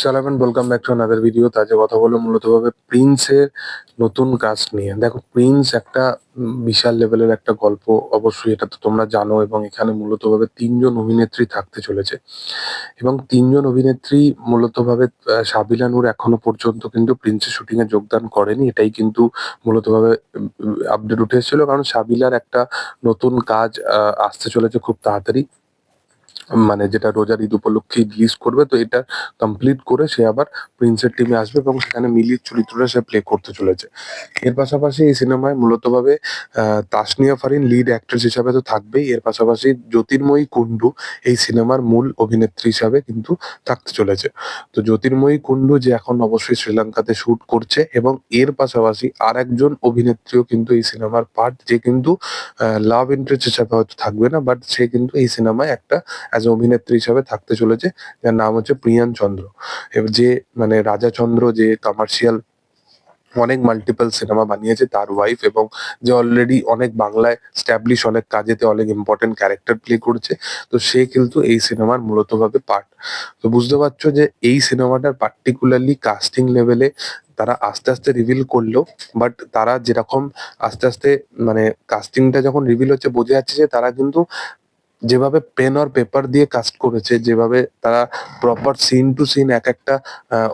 সালামান welcome back to another video. তাজে কথা বলব মূলত ভাবে প্রিন্সের নতুন কাজ নিয়ে। দেখো, প্রিন্স একটা বিশাল লেভেলের একটা গল্প। অবশ্যই এটা তো তোমরা জানো এবং এখানে মূলত ভাবে তিনজন অভিনেত্রী থাকতে চলেছে। এবং তিনজন অভিনেত্রী মূলত ভাবে সাবিলা নূর এখনও পর্যন্ত কিন্তু প্রিন্সের শুটিং এ যোগদান করেনি। এটাই কিন্তু মূলত ভাবে আপডেট উঠে এসেছিল। কারণ সাবিলার একটা নতুন কাজ আসতে চলেছে খুব তাড়াতাড়ি। মানে যেটা রোজার ঈদ উপলক্ষে রিলিজ করবে তো এটা কমপ্লিট করে সে আবার প্রিন্সের টিমে আসবে এবং সেখানে মিলির চরিত্রটা সে প্লে করতে চলেছে। এর পাশাপাশি এই সিনেমায় মূলত ভাবে আহ, তাসনিয়া ফারিন লিড অ্যাক্ট্রেস হিসাবে তো থাকবেই। এর পাশাপাশি জ্যোতির্ময়ী কুন্ডু এই সিনেমার মূল অভিনেত্রী হিসাবে কিন্তু থাকতে চলেছে। তো জ্যোতির্ময়ী কুন্ডু যে এখন অবশ্যই শ্রীলঙ্কাতে শুট করছে এবং এর পাশাপাশি আর একজন অভিনেত্রীও কিন্তু এই সিনেমার পার্ট যে কিন্তু লাভ ইন্টারেস্ট হিসাবে হয়তো থাকবে না বাট সে কিন্তু এই সিনেমায় একটা অ্যাজ অভিনেত্রী হিসাবে থাকতে চলেছে, যার নাম হচ্ছে প্রিয়ান চন্দ্র। যে মানে রাজা চন্দ্র যে কমার্শিয়াল অনেক মাল্টিপল সিনেমা বানিয়েছে, তার ওয়াইফ এবং যে অলরেডি অনেক বাংলায় স্ট্যাবলিশ অনেক কাজেতে অনেক ইম্পর্টেন্ট ক্যারেক্টার প্লে করছে, তো সে কিন্তু এই সিনেমার মূলত ভাবে পার্ট তো বুঝতে পারছ যে এই সিনেমাটার পার্টিকুলারলি কাস্টিং লেভেলে তারা আস্তে আস্তে রিভিল করল বাট তারা যেরকম আস্তে আস্তে মানে কাস্টিংটা যখন রিভিল হচ্ছে, বোঝা যাচ্ছে যে তারা কিন্তু যেভাবে পেন আর পেপার দিয়ে কাস্ট করেছে, যেভাবে তারা প্রপার সিন টু সিন এক একটা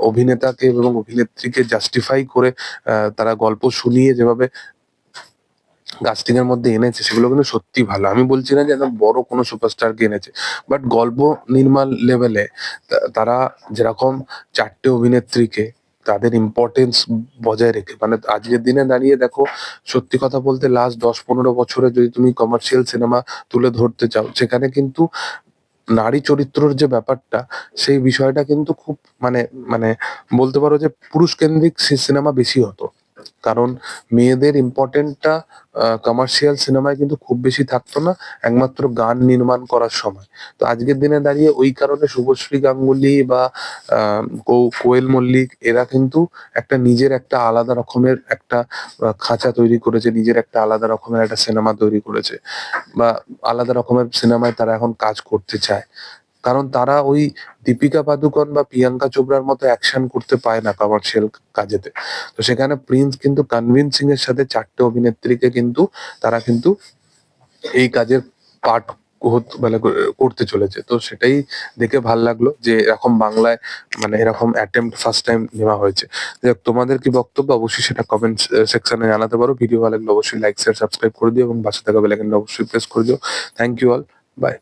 অভিনেতাকে এবং অভিনেত্রীকে জাস্টিফাই করে তারা গল্প শুনিয়ে যেভাবে কাস্টিং এর মধ্যে এনেছে, সেগুলো কিন্তু সত্যি ভালো। আমি বলছি না যে একদম বড় কোনো সুপারস্টারকে এনেছে বাট গল্প নির্মাণ লেভেলে তারা যেরকম চারটে অভিনেত্রীকে তাদের ইম্পর্টেন্স বজায় রেখে। মানে আজকের দিনে দাঁড়িয়ে দেখো, সত্যি কথা বলতে লাস্ট দশ পনেরো বছরে যদি তুমি কমার্শিয়াল সিনেমা তুলে ধরতে চাও, সেখানে কিন্তু নারী চরিত্রর যে ব্যাপারটা, সেই বিষয়টা কিন্তু খুব মানে মানে বলতে পারো যে পুরুষ কেন্দ্রিক সিনেমা বেশি হতো। কারণ মেয়েদের ইম্পর্টেন্টটা কমার্শিয়াল সিনেমায় কিন্তু খুব বেশি থাকতো না, একমাত্র গান নির্মাণ করার সময়। তো আজকের দিনে দাঁড়িয়ে ওই কারণে শুভশ্রী গাঙ্গুলি বা কোয়েল মল্লিক, এরা কিন্তু একটা নিজের একটা আলাদা রকমের একটা খাঁচা তৈরি করেছে, নিজের একটা আলাদা রকমের একটা সিনেমা তৈরি করেছে। বা আলাদা রকমের সিনেমায় তারা এখন কাজ করতে চায়। কারণ তারা ওই দীপিকা পাদুকোন বা প্রিয়াঙ্কা চোপড়ার মতো অ্যাকশন করতে পায় না কমার্শিয়াল কাজেতে। তো সেখানে প্রিন্স কিন্তু কনভিনসিং এর সাথে চারটে অভিনেত্রীকে কিন্তু তারা কিন্তু এই কাজের পার্ট মানে করে- করতে চলেছে। তো সেটাই দেখে ভালো লাগল যে এরকম বাংলায় মানে এরকম অ্যাটেম্প্ট ফার্স্ট টাইম নেওয়া হয়েছে। যাই হোক, তোমাদের কি বক্তব্য? অবশ্যই সেটা কমেন্ট সেকশনে জানাতে পারো। ভিডিও ভালো লাগলে অবশ্যই লাইক শেয়ার সাবস্ক্রাইব করে দিও এবং বাসা থাকা বেলাইকনটা অবশ্যই প্রেস করে দিও। Thank you all by